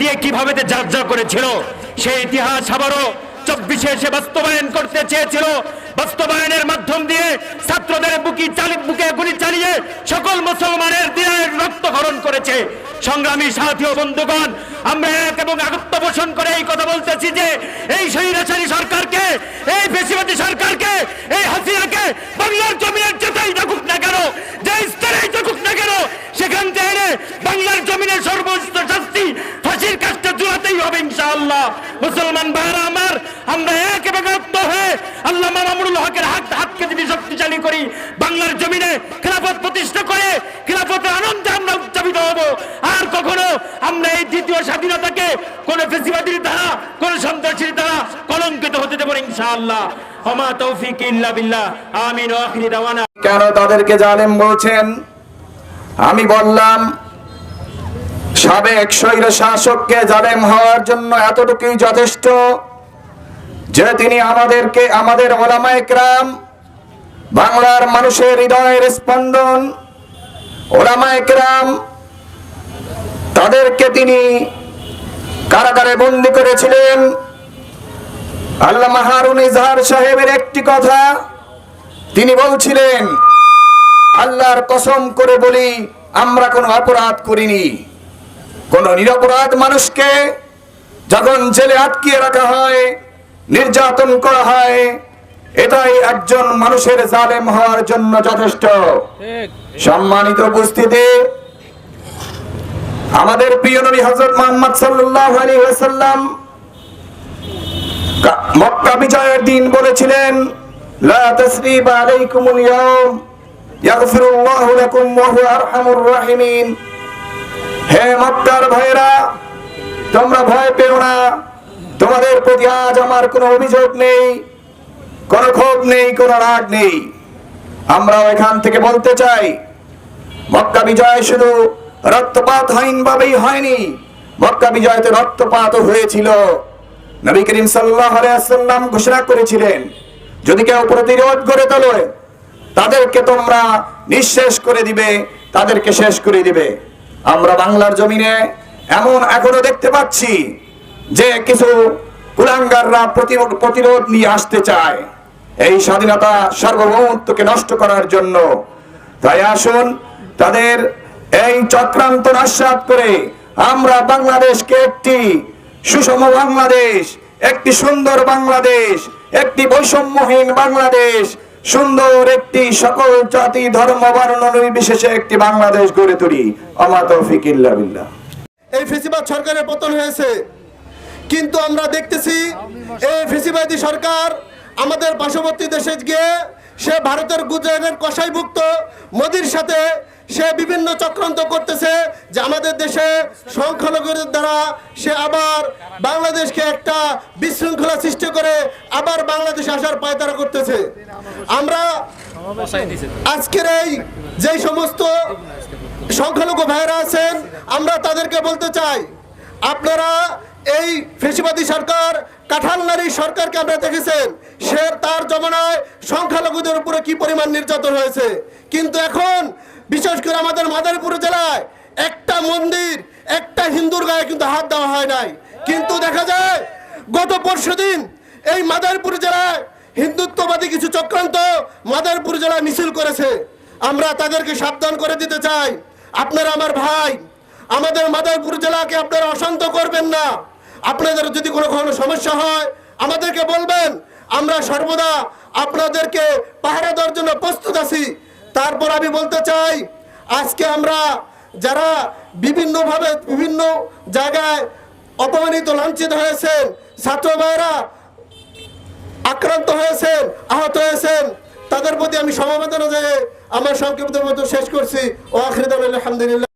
দিয়ে কীভাবে যাত্রা করেছিল সেই ইতিহাস আবারও চব্বিশে এসে বাস্তবায়ন করতে চেয়েছিল। বাস্তবায়নের মাধ্যম দিয়ে ছাত্রদের বুকি চালি বুকে গুলি চালিয়ে সকল মুসলমানের দিয়ে রক্তহরণ করেছে। সংগ্রামী সাথী ও বন্ধুগণ, আমরা এক এবং আগত্য পোষণ করে এই কথা বলতেছি যে, এই স্বৈরাচারী সরকারকে, এই বেশিবাদী সরকারকে, এই হাসিনাকে বাংলার জমিনের যেটাই থাকুক না কেন, যে স্তরেই থাকুক না কেন, সেখান থেকে বাংলার জমিনের সর্বোচ্চ হবে ইনশাআল্লাহ। মুসলমান ভাইরা আমার, আমরা হয়ে আল্লাহ হকের হাত হাতকে যদি শক্তিশালী করি, বাংলার জমিনে প্রতিষ্ঠা করে আনন্দে আমরা উদযাপিত আর কখনো আমরা এই দ্বিতীয় স্বাধীনতাকে কোন ফেসিবাদীর দ্বারা, কোন সন্ত্রাসীর দ্বারা কলঙ্কিত হতে দেব ইনশাআল্লাহ। ওমা তৌফিক বিল্লাহ। আমিন কেন তাদেরকে জালেম বলছেন? আমি বললাম সাবেক স্বৈর শাসককে জালেম হওয়ার জন্য এতটুকুই যথেষ্ট যে তিনি আমাদেরকে, আমাদের ওলামায়ে কেরাম, বাংলার মানুষের হৃদয়ের স্পন্দন, ওলামায়ে কেরাম, তাদেরকে তিনি কারাগারে বন্দি করেছিলেন। আল্লাহ হারুন ইজহার সাহেবের একটি কথা তিনি বলছিলেন, আল্লাহর কসম করে বলি, আমরা কোনো অপরাধ করিনি। কোন নিরপরাধ মানুষকে যখন জেলে আটকিয়ে রাখা হয় নির্যাতন করা হয় এটাই একজন মানুষের জালেম হওয়ার জন্য যথেষ্ট। সম্মানিত উপস্থিতি আমাদের প্রিয় নবী হযরত মুহাম্মদ ওয়াসাল্লাম মক্কা বিজয়ের দিন বলেছিলেন লা তাসরিবা আলাইকুমুল ইয়াউম ইয়াগফিরুল্লাহু লাকুম ওয়া হুয়া আরহামুর রাহিমিন। হে মক্কার ভাইরা তোমরা ভয় পেও না। তোমাদের প্রতি আজ আমার কোনো অভিযোগ নেই, কোনো ক্ষোভ নেই, কোনো রাগ নেই। আমরা এখান থেকে বলতে চাই, মক্কা বিজয় শুধু রক্তপাতহীন ভাবেই হয়নি। মক্কা বিজয়তে রক্তপাত হয়েছিল। নবী করিম সাল্লাল্লাহু আলাইহি ওয়াসাল্লাম ঘোষণা করেছিলেন, যদি কেউ প্রতিরোধ করে তোলে, তাদেরকে তোমরা নিঃশেষ করে দিবে, তাদেরকে শেষ করে দিবে। আমরা বাংলার জমিনে এমন এখনও দেখতে পাচ্ছি যে কিছু কুলাঙ্গাররা প্রতিরোধ নিয়ে আসতে চায়। এই স্বাধীনতা সার্বভৌমত্বকে নষ্ট করার জন্য। তাই আসুন তাদের এই চক্রান্ত নাস্বাদ করে আমরা বাংলাদেশকে একটি সুষম বাংলাদেশ, একটি সুন্দর বাংলাদেশ, একটি বৈষম্যহীন বাংলাদেশ সুন্দর একটি সকল জাতি, ধর্ম, বর্ণ, নির্বিশেষে একটি বাংলাদেশ গড়ে তুলি। অমাত তৌফিক বিল্লাহ। এই ফেসিবাদ সরকারের পতন হয়েছে। কিন্তু আমরা দেখতেছি, এই ফেসিবাদী সরকার আমাদের পার্শ্ববর্তী দেশে গিয়ে সে ভারতের গুজরাটের কষাইভুক্ত মোদির সাথে সে বিভিন্ন চক্রান্ত করতেছে যে আমাদের দেশে সংখ্যালঘুদের দ্বারা সে আবার বাংলাদেশকে একটা বিশৃঙ্খলা সৃষ্টি করে আবার বাংলাদেশে আসার পায়তারা করতেছে। আমরা আজকের এই যেই সমস্ত সংখ্যালঘু ভাইরা আছেন, আমরা তাদেরকে বলতে চাই, আপনারা এই ফেসিবাদী সরকার কাঁঠাল নারী সরকারকে আপনারা দেখেছেন? সে তার জমানায় সংখ্যালঘুদের উপরে কি পরিমাণ নির্যাতন হয়েছে? কিন্তু এখন, বিশেষ করে আমাদের মাদারীপুর জেলায়, একটা মন্দির, একটা হিন্দুর গায়ে কিন্তু হাত দেওয়া হয় নাই। কিন্তু দেখা যায়, গত পরশুদিন এই মাদারীপুর জেলায় হিন্দুত্ববাদী কিছু চক্রান্ত মাদারীপুর জেলায় মিছিল করেছে। আমরা তাদেরকে সাবধান করে দিতে চাই। আপনারা আমার ভাই, আমাদের মাদারীপুর জেলাকে আপনারা অশান্ত করবেন না। আপনাদের যদি কোনো কোনো সমস্যা হয়, আমাদেরকে বলবেন। আমরা সর্বদা আপনাদেরকে পাহারা দেওয়ার জন্য প্রস্তুত আছি। তারপর আমি বলতে চাই, আজকে আমরা যারা বিভিন্নভাবে বিভিন্ন জায়গায় অপমানিত, লাঞ্ছিত হয়েছেন, ছাত্র ভাইরা আক্রান্ত হয়েছেন, আহত হয়েছেন, তাদের প্রতি আমি সমবেদনা জানিয়ে আমার সংক্ষিপ্ত মতো শেষ করছি। ও আখরিদ আলহামদুলিল্লাহ।